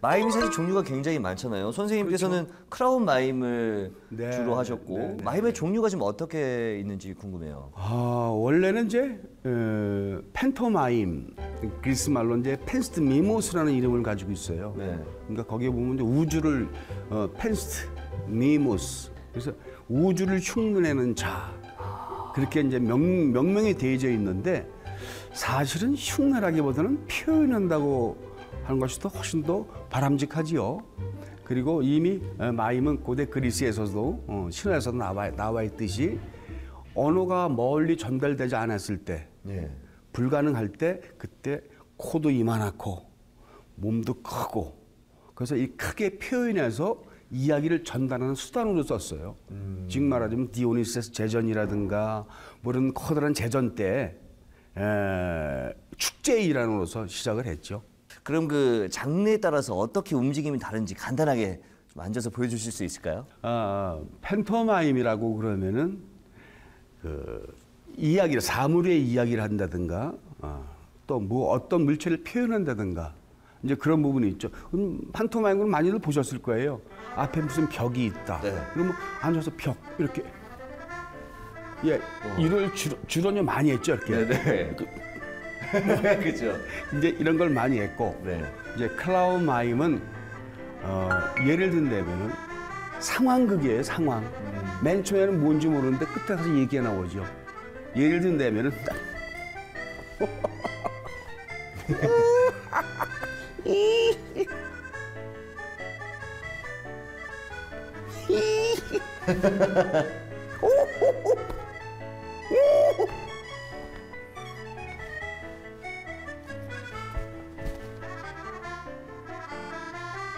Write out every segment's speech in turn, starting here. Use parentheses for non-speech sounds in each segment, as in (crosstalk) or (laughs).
마임이 사실 종류가 굉장히 많잖아요. 선생님께서는 크라운 마임을 네, 주로 네, 하셨고 네, 네. 마임의 종류가 지금 어떻게 있는지 궁금해요. 아, 원래는 이제 어, 펜토마임 그리스 말로 이제 펜스트 미모스라는 이름을 가지고 있어요. 네. 그러니까 거기에 보면 이제 우주를 어, 펜스트 미모스 그래서 우주를 흉내내는 자 그렇게 이제 명, 명명이 되어져 있는데 사실은 흉내라기보다는 표현한다고 하는 것이 더 훨씬 더 바람직하지요. 그리고 이미 어, 마임은 고대 그리스에서도 어, 신화에서도 나와, 나와 있듯이 언어가 멀리 전달되지 않았을 때 네. 불가능할 때 그때 코도 이만하고 몸도 크고 그래서 이 크게 표현해서 이야기를 전달하는 수단으로 썼어요. 지금 말하자면 디오니세스 제전이라든가 뭐 이런 커다란 제전 때 에, 축제 일환으로서 시작을 했죠. 그럼 그 장르에 따라서 어떻게 움직임이 다른지 간단하게 좀 앉아서 보여주실 수 있을까요? 아, 펜토마임이라고 그러면은 그 이야기를 사물의 이야기를 한다든가 아, 또뭐 어떤 물체를 표현한다든가 이제 그런 부분이 있죠. 그럼 판토마임은 많이들 보셨을 거예요. 앞에 무슨 벽이 있다. 네. 그러면 앉아서 벽 이렇게 예 이를 주로, 주로 많이 했죠 이렇게. 네. 그 (laughs) 렇죠. 이제 이런 걸 많이 했고 네. 이제 클라운 마임은 어, 예를 든다면은 상황극이에요 상황 맨 처음에는 뭔지 모르는데 끝에 가서 얘기가 나오죠 예를 든다면은 (laughs) (laughs)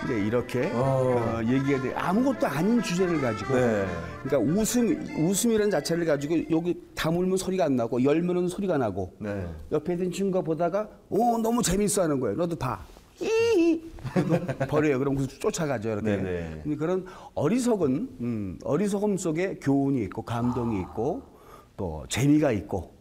이제 이렇게 어, 얘기가 돼 아무것도 아닌 주제를 가지고 네. 그러니까 웃음 웃음이라는 자체를 가지고 여기 다물면 소리가 안 나고 열면은 소리가 나고 네. 옆에 있는 친구가 보다가 어 너무 재밌어 하는 거예요. 너도 봐. 그래도 (laughs) 버려요. 그럼 그 쫓아가죠. 이렇게. 네네. 근데 그런 어리석은 음, 어리석음 속에 교훈이 있고 감동이 있고 또 재미가 있고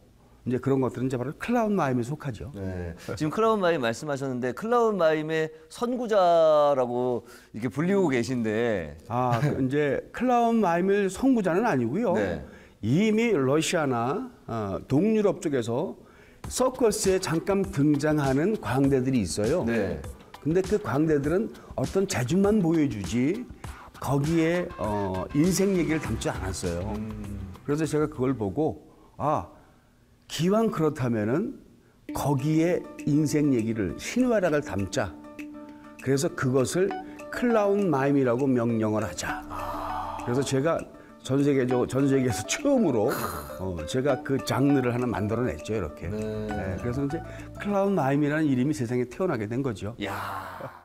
이제 그런 것들은 이제 바로 클라운 마임에 속하죠. 네. 지금 클라운 마임 말씀하셨는데 클라운 마임의 선구자라고 이렇게 불리고 계신데 아, 그 이제 클라운 마임을 선구자는 아니고요. 네. 이미 러시아나 어, 동유럽 쪽에서 서커스에 잠깐 등장하는 광대들이 있어요. 네. 근데 그 광대들은 어떤 재주만 보여주지 거기에 어, 인생 얘기를 담지 않았어요. 그래서 제가 그걸 보고 아 기왕 그렇다면은 거기에 인생 얘기를 신화락을 담자. 그래서 그것을 클라운 마임이라고 명령을 하자. 그래서 제가 전 세계적 전 세계에서 처음으로 어, 제가 그 장르를 하나 만들어냈죠 이렇게. 네, 그래서 이제 클라운 마임이라는 이름이 세상에 태어나게 된 거죠. 야